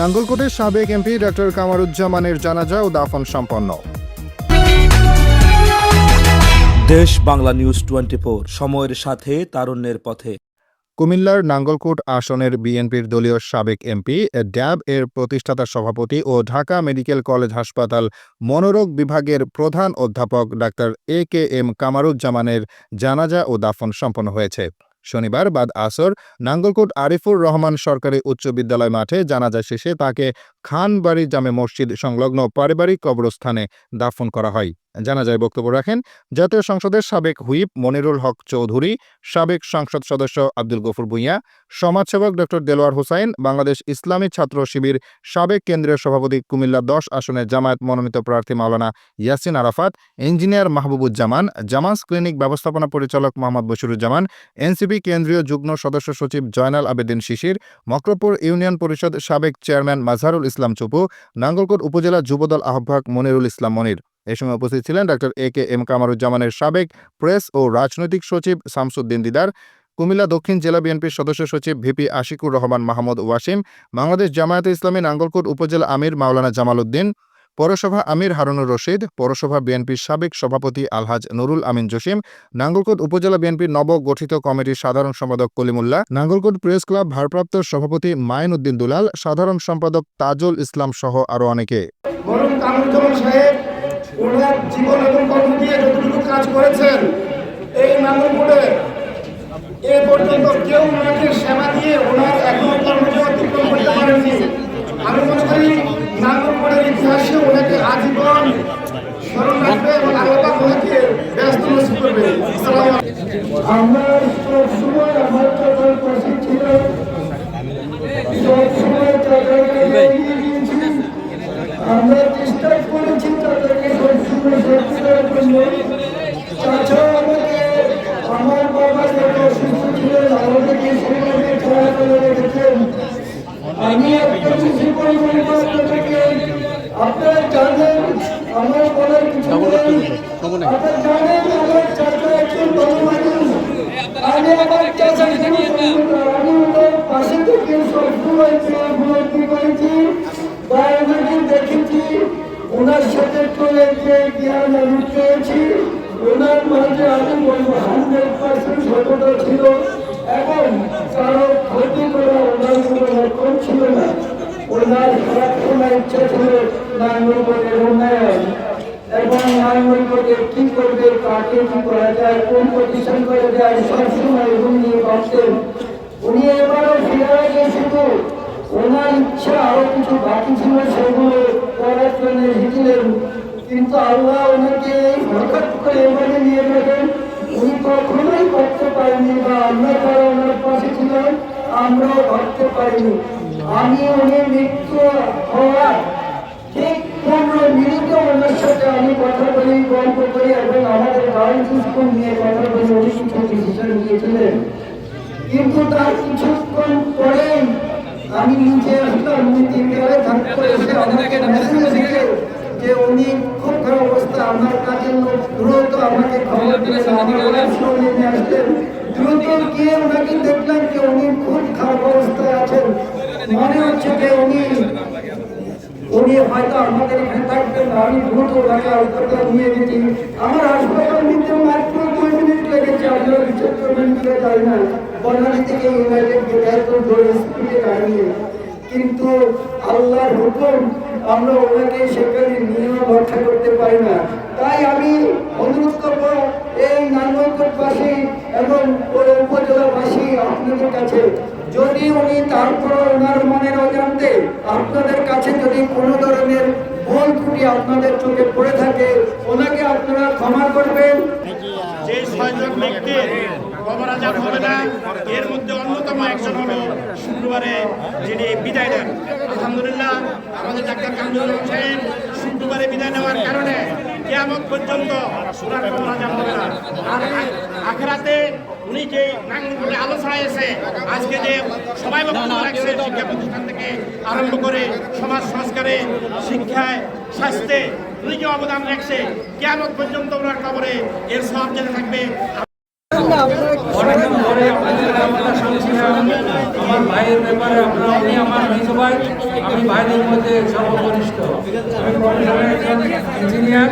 নাঙ্গলকোটের সাবেক MP doctor কামারুজ্জামানের জানাজা ও দাফন সম্পন্ন। দেশ বাংলা নিউজ টোয়েন্টি সময়ের সাথে তারুণ্যের পথে। কুমিল্লার নাঙ্গলকোট আসনের বিএনপির দলীয় সাবেক এমপি ড্যাব এর প্রতিষ্ঠাতা সভাপতি ও ঢাকা মেডিকেল কলেজ হাসপাতাল মনোরোগ বিভাগের প্রধান অধ্যাপক ডাক্তার এ কে এম কামারুজ্জামানের জানাজা ও দাফন সম্পন্ন হয়েছে। শনিবার বাদ আসর নাঙ্গলকোট আরিফুর রহমান সরকারি উচ্চ বিদ্যালয় মাঠে জানাজা শেষে তাকে খানবাড়ি জামে মসজিদ সংলগ্ন পারিবারিক কবরস্থানে দাফন করা হয়। জানাজায় বক্তব্য রাখেন, জাতীয় সংসদের সাবেক হুইপ মনিরুল হক চৌধুরী, সাবেক সংসদ সদস্য আব্দুল গফুর ভুঁইয়া, সমাজসেবক ডক্টর দেলোয়ার হোসাইন, বাংলাদেশ ইসলামী ছাত্র শিবির সাবেক কেন্দ্রীয় সভাপতি কুমিল্লা দশ আসনের জামায়াত মনোনীত প্রার্থী মাওলানা ইয়াসিন আরাফাত, ইঞ্জিনিয়ার মাহবুবুজ্জামান জামাস ক্লিনিক ব্যবস্থাপনা পরিচালক মোহাম্মদ বশিরুজ্জামান, এনসিপি কেন্দ্রীয় যুগ্ম সদস্য সচিব জয়নাল আবেদিন শিশির, মক্রপুর ইউনিয়ন পরিষদ সাবেক চেয়ারম্যান মাজহারুল ইসলাম চপু, নাঙ্গলকোট উপজেলা যুবদল আহ্বায়ক মনিরুল ইসলাম মনির। এ সময় উপস্থিত ছিলেন ডাক্তার এ কে এম কামারুজ্জামানের সাবেক প্রেস ও রাজনৈতিক সচিব শামসুদ্দিন দিদার, কুমিল্লা দক্ষিণ জেলা বিএনপির সদস্য সচিব ভিপি আশিকুর রহমান মাহমুদ ওয়াসিম, বাংলাদেশ জামায়াতে ইসলামী নাঙ্গলকোট উপজেলা আমির মাওলানা জামাল উদ্দিন পৌরসভা আমির হারুনুর রশিদ, পৌরসভা বিএনপির সাবেক সভাপতি আলহাজ নুরুল আমিন জসিম, নাঙ্গলকোট উপজেলা বিএনপির নবগঠিত কমিটির সাধারণ সম্পাদক কলিমুল্লাহ, নাঙ্গলকোট প্রেস ক্লাব ভারপ্রাপ্ত সভাপতি মাইন উদ্দিন দুলাল, সাধারণ সম্পাদক তাজুল ইসলাম সহ আরও অনেকে। এই পর্যন্ত কেউ ওনাকে সেবা দিয়ে ওনার এখনও কর্মকে অতিক্রম করতে পারেননি আমি মনে করি নাঙ্গলপুরের ইতিহাসে ওনাকে আজীবন স্মরণ রাখবে এবং আল্লাহ ওনাকে ব্যস্ত নসিব করবে আসসালামু আলাইকুম। আমরা সবসময় আমার চাচার পাশে ছিলাম সবসময় চাচাকে এগিয়ে গিয়েছি আমরা চেষ্টা করেছি তাদেরকে সবসময় শক্তি দেওয়ার জন্য চাচা আমাকে আমার বাবা যত অসুস্থ ছিলেন আমাদেরকে সেভাবে খেলা করে রেখেছেন আমি একটা খুশি পরিমাণ আপনাদেরকে আপনারা জানেন আমার বলার কিছু নেই আপনারা জানেন আমার চাচা একজন ভালো মানুষ আমি আমার চাচাকে আমি ওনার পাশে থেকে সবসময় উপলব্ধি করেছি। বা দেখেছি। ওনার সাথে চলে যে জ্ঞান আমি পেয়েছি। ওনার মাঝে আমি বলব হান্ড্রেড পার্সেন্ট সততা ছিল। এবং কারও ক্ষতি করা ওনার কোনো লক্ষণ ছিল না। ওনার সবসময় ইচ্ছা ছিল নাঙ্গলকোটের উন্নয়ন। এবং নাঙ্গলকোটে কি করবে, কাকে কি করা যায়, কোন প্রতিষ্ঠান করা যায়, সবসময় উনি নিয়ে ভাবতেন উনি এবারও ফিরে শুধু ওনার ইচ্ছা আরও কিছু বাকি ছিল সেগুলো করার জন্য এসেছিলেন কিন্তু আল্লাহ ওনাকে হঠাৎ করে এবারে নিয়ে গেলেন। উনি কখনোই করতে পারেনি বা আমরা যারা ওনার পাশে ছিলাম আমরাও ভাবতে পারিনি। আমি উনি মৃত্যু হওয়ার ঠিক পনেরো মিনিটে ওনার সাথে আমি কথা বলি, গল্প করি এবং আমাদের গার্লস নিয়ে কথা বলি। উনি কিছু ডিসিশন নিয়েছিলেন। কিন্তু তার কিছুক্ষণ পরেই আমি নিচে আসলাম উনি তিনটায় থাকতে এসে আমাকে মেসেজ দিলে যে উনি খুব খারাপ অবস্থা আমার লোক দ্রুত আমাকে খবর দিলেন আমার সঙ্গে নিয়ে আসলেন দ্রুত গিয়ে ওনাকে দেখলাম যে উনি খুব খারাপ অবস্থায় আছেন? মনে হচ্ছে যে উনি উনি হয়তো আমাদের এখানে থাকবেন আমি দ্রুত ওনাকে নিয়ে গেছি আমার হাসপাতাল মিনিট লেগেছে আপনারা বিচার করবেন না। বনানী থেকে ইউনাইটেড গেলে এত জোরে স্পিডে দাঁড়িয়ে। কিন্তু আল্লাহর হুকুম, আমরা ওনাকে সেখানে নিয়েও রক্ষা করতে পারি না। তাই আমি অনুরোধ করব, এই নারায়ণগঞ্জবাসী এবং ওই উপজেলাবাসী আপনাদের কাছে, যদি উনি তারপর ওনার মনের অজান্তে আপনাদের কাছে যদি কোনো ধরনের ভুল ত্রুটি আপনাদের চোখে পড়ে থাকে, ওনাকে আপনারা ক্ষমা করবেন। যে ছয়জন ব্যক্তির খবর আজাদ হবে না, এর মধ্যে অন্যতম একজন হলো শুক্রবারে যিনি বিদায় নেন আলহামদুলিল্লাহ, আমাদের ডাক্তার কামরুল হোসেন শুক্রবারে বিদায় নেওয়ার কারণে কেয়ামত পর্যন্ত খবর হবে না। আর উনি যে নাঙ্গলকোটে আলো এসে আজকে যে সবাই বক্তব্য রাখছে শিক্ষা প্রতিষ্ঠান থেকে আরম্ভ করে সমাজ সংস্কারে শিক্ষায় স্বাস্থ্যে উনি যে অবদান রাখছে কেন পর্যন্ত ওনার খবরে এর সব জেনে থাকবে অনেকদিন আপনাদের আমরা শুনছিলাম আমার ভাইয়ের ব্যাপারে আপনারা উনি আমার মেজ ভাই আমি ভাইদের মধ্যে সর্বকনিষ্ঠ। আমি প্রফেশনাল একজন ইঞ্জিনিয়ার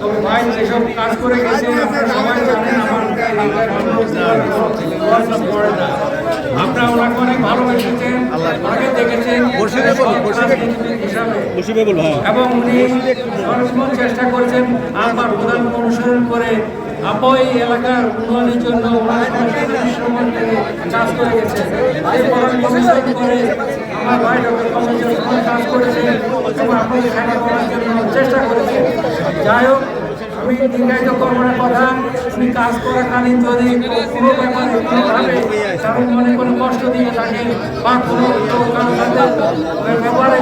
তবে ভাই যেসব কাজ করে গেছে আপনারা সবাই জানেন আমার পড়ে না আপনারা ওনাকে অনেক ভালোবেসেছেন আগে দেখেছেন। হিসাবে। এবং উনি সর্বসময় চেষ্টা করছেন আমার প্রধান অনুসরণ করে আপা এই এলাকার উন্নয়নের জন্য কাজ করে গেছে। করে আমার ভাই ডক্টর কাজ করেছে এবং করার জন্য চেষ্টা করেছে। যাই হোক, আমি দীর্ঘায়িত কর্মের কথা। আমি কাজ করাকালীন যদি কোনো ব্যাপারে কারও মনে কোনো কষ্ট দিয়ে থাকে বা কোনো কারও সাথে ব্যাপারে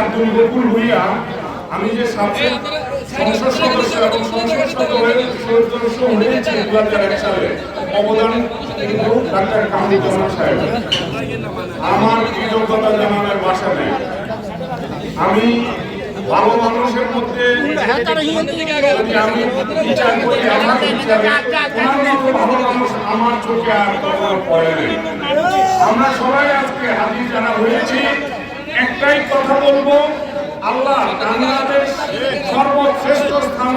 আব্দুল গফুর ভুইয়া আমি যে সংসদ সদস্য এবং সংসদ সদস্য হয়েছি দু হাজার এক সালে অবদান কিন্তু ডাক্তার কামরুজ্জামান সাহেব। আমার কৃতজ্ঞতা জানানোর ভাষা নেই। আমি ভালো মানুষের মধ্যে আমি আমার মানুষ আমার চোখে আর পড়ে আমরা সবাই আজকে হাজির জানা হয়েছি, একটাই কথা বলব, আল্লাহ বাংলাদেশ সর্বশ্রেষ্ঠ স্থান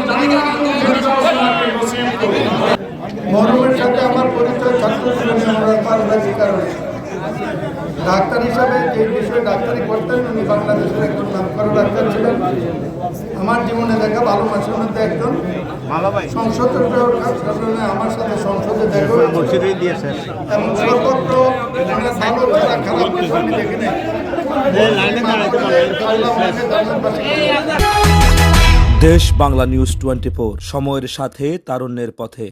মরমের সাথে আমার পরিচয় ছাত্র আমরা হয়েছে ডাক্তার হিসাবে যে বিষয়ে ডাক্তারি করতেন। উনি বাংলাদেশের একজন নামকরা ডাক্তার ছিলেন। আমার জীবনে দেখা ভালো মানুষের মধ্যে একজন সংসদের আমার সাথে সংসদে দেখা এবং সর্বত্র মানে ভালো খারাপ কিছু আমি। দেশ বাংলা নিউজ টোয়েন্টি সময়ের সাথে তারুণ্যের পথে।